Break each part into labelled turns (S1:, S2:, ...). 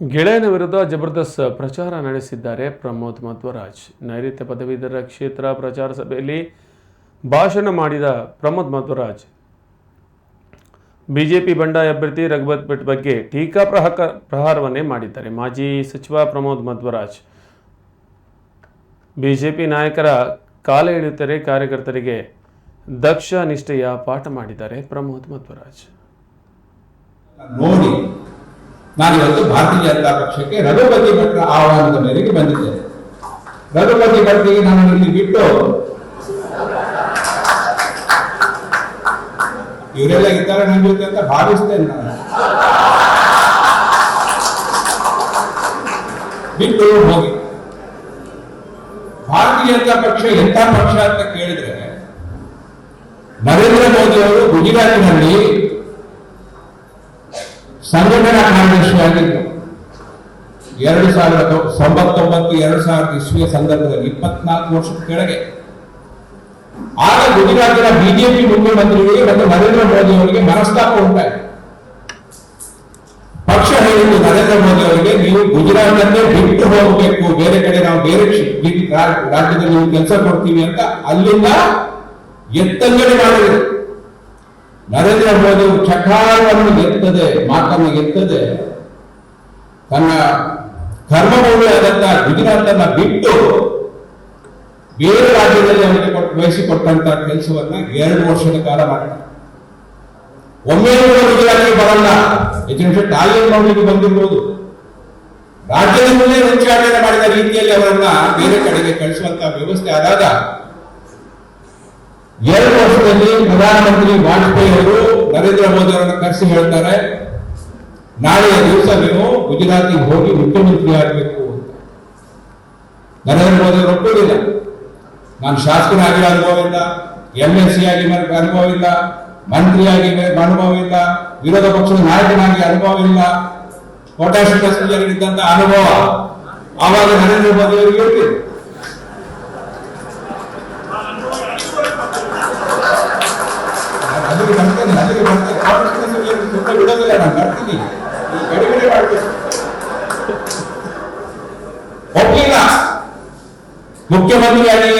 S1: ಗೆಳೆಯನ ವಿರುದ್ಧ ಜಬರ್ದಸ್ತ್ ಪ್ರಚಾರ ನಡೆಸಿದ್ದಾರೆ ಪ್ರಮೋದ್ ಮಧ್ವರಾಜ್. ನೈಋತ್ಯ ಪದವೀಧರ ಕ್ಷೇತ್ರ ಪ್ರಚಾರ ಸಭೆಯಲ್ಲಿ ಭಾಷಣ ಮಾಡಿದ ಪ್ರಮೋದ್ ಮಧ್ವರಾಜ್, ಬಿಜೆಪಿ ಬಂಡಾಯ ಅಭ್ಯರ್ಥಿ ರಘುಪತ್ ಭಟ್ ಬಗ್ಗೆ ಟೀಕಾ ಪ್ರಹಕ ಪ್ರಹಾರವನ್ನೇ ಮಾಡಿದ್ದಾರೆ. ಮಾಜಿ ಸಚಿವ ಪ್ರಮೋದ್ ಮಧ್ವರಾಜ್, ಬಿಜೆಪಿ ನಾಯಕರ ಕಾಲ ಎಳೆಯುತ್ತಾರೆ ಕಾರ್ಯಕರ್ತರಿಗೆ ದಕ್ಷ ನಿಷ್ಠೆಯ ಪಾಠ ಮಾಡಿದ್ದಾರೆ ಪ್ರಮೋದ್ ಮಧ್ವರಾಜ್.
S2: ನಾನಿವತ್ತು ಭಾರತೀಯ ಜನತಾ ಪಕ್ಷಕ್ಕೆ ರಘುಪತಿ ಭಟ್ರ ಆಹ್ವಾನದ ಮೇರೆಗೆ ಬಂದಿದ್ದೇನೆ. ರಘುಪತಿ ಭಟ್ರಿಗೆ ನಾನು ಇಲ್ಲಿ ಬಿಟ್ಟು ಇವರೆಲ್ಲ ಇದ್ದಾರೆ ನನ್ನ ಜೊತೆ ಅಂತ ಭಾವಿಸ್ತೇನೆ ನಾನು. ಬಿಟ್ಟು ಹೋಗಿ. ಭಾರತೀಯ ಜನತಾ ಪಕ್ಷ ಎಂತ ಪಕ್ಷ ಅಂತ ಕೇಳಿದ್ರೆ ನರೇಂದ್ರ ಮೋದಿ ಅವರು ಗುಜರಾತಿನಲ್ಲಿ ಸಂಘಟನಾ ಕಾರ್ಯದರ್ಶಿಯಾಗಿದ್ದು ಎರಡು ಸಾವಿರದ ತೊಂಬತ್ತೊಂಬತ್ತು, ಎರಡು ಸಾವಿರದ ಇಸ್ವಿಯ ಸಂದರ್ಭದಲ್ಲಿ ಇಪ್ಪತ್ನಾಲ್ಕು ವರ್ಷದ ಕೆಳಗೆ ಆಗ ಗುಜರಾತಿನ ಬಿಜೆಪಿ ಮುಖ್ಯಮಂತ್ರಿಗಳಿಗೆ ಮತ್ತು ನರೇಂದ್ರ ಮೋದಿ ಅವರಿಗೆ ಮನಸ್ತಾಪ ಉಂಟಾಯಿತು. ಪಕ್ಷ ಹೇಳಿದ್ದು ನರೇಂದ್ರ ಮೋದಿ ಅವರಿಗೆ ನೀವು ಗುಜರಾತ್ನಲ್ಲೇ ಬಿಟ್ಟು ಹೋಗಬೇಕು, ಬೇರೆ ಕಡೆ ನಾವು ಬೇರೆ ರಾಜ್ಯದಲ್ಲಿ ಕೆಲಸ ಕೊಡ್ತೀವಿ ಅಂತ ಅಲ್ಲಿಂದ ಎತ್ತಂಗಡಿ ಮಾಡಿದರು. ನರೇಂದ್ರ ಮೋದಿ ಚಕಾರವನ್ನು ಗೆತ್ತದೆ, ಮಾತನ್ನು ಗೆತ್ತದೆ. ತನ್ನ ಕರ್ಮಭೂಮಿ ಅದನ್ನ ಗುಜರಾತನ್ನ ಬಿಟ್ಟು ಬೇರೆ ರಾಜ್ಯದಲ್ಲಿ ಅವರಿಗೆ ಕೊಟ್ಟು ವಹಿಸಿಕೊಟ್ಟಂತ ಕೆಲಸವನ್ನ ಎರಡು ವರ್ಷದ ಕಾಲ ಮಾಡಿದ ಒಮ್ಮೆ ಗುಜರಾತಿಗೆ ಬರಲ್ಲ. ಹೆಚ್ಚಿನ ವಿಷಯ ತಾಯಿಯನ್ನು ನೋಡ್ಲಿಕ್ಕೆ ಬಂದಿರ್ಬೋದು. ರಾಜ್ಯದ ಮುಂದೆ ಮಾಡಿದ ರೀತಿಯಲ್ಲಿ ಅವರನ್ನ ಬೇರೆ ಕಡೆಗೆ ಕಳಿಸುವಂತ ವ್ಯವಸ್ಥೆ ಆದಾಗ ಎರಡು ವರ್ಷದಲ್ಲಿ ಪ್ರಧಾನಮಂತ್ರಿ ವಾಜಪೇಯಿ ಅವರು ನರೇಂದ್ರ ಮೋದಿ ಅವರನ್ನು ಕರೆಸಿ ಹೇಳ್ತಾರೆ ನಾಳೆಯ ದಿವಸ ನೀವು ಗುಜರಾತಿಗೆ ಹೋಗಿ ಮುಖ್ಯಮಂತ್ರಿ ಆಗಬೇಕು ನರೇಂದ್ರ ಮೋದಿ ಅವರು ಒಪ್ಪಿಲ್ಲ ನಾನು ಶಾಸಕನಾಗಿ ಅನುಭವ ಇಲ್ಲ ಎಂ ಎಸ್ ಸಿ ಆಗಿ ಅನುಭವ ಇಲ್ಲ ಮಂತ್ರಿಯಾಗಿ ಅನುಭವ ಇಲ್ಲ ವಿರೋಧ ಪಕ್ಷದ ನಾಯಕನಾಗಿ ಅನುಭವ ಇಲ್ಲ ಕೋಟಾ ಇದ್ದಂತ ಅನುಭವ ಆವಾಗ ನರೇಂದ್ರ ಮೋದಿ ಅವರಿಗೆ ಅಲ್ಲಿಗೆ ಬರ್ತೇನೆ ಅಲ್ಲಿಗೆ ಬರ್ತೇನೆ ಕಾಂಗ್ರೆಸ್ನಲ್ಲಿ ಸುಮ್ಮನೆ ಬಿಡೋದಿಲ್ಲ ನಾನು ಬರ್ತೀನಿ ಈ ಕಡಿಮೆ ಮಾಡಬೇಕು ಒಪ್ಪಿಲ್ಲ ಮುಖ್ಯಮಂತ್ರಿಯಾಗಿ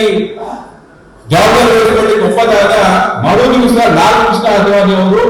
S2: ಜವಾಬ್ದಾರಿ ವಹಿಸಿಕೊಳ್ಳಿಕ್ಕೆ ಒಪ್ಪದಾದ ಮರು ದಿವಸ ಲಾಲ್ ಕೃಷ್ಣ ಅದ್ವಾನಿ ಅವರು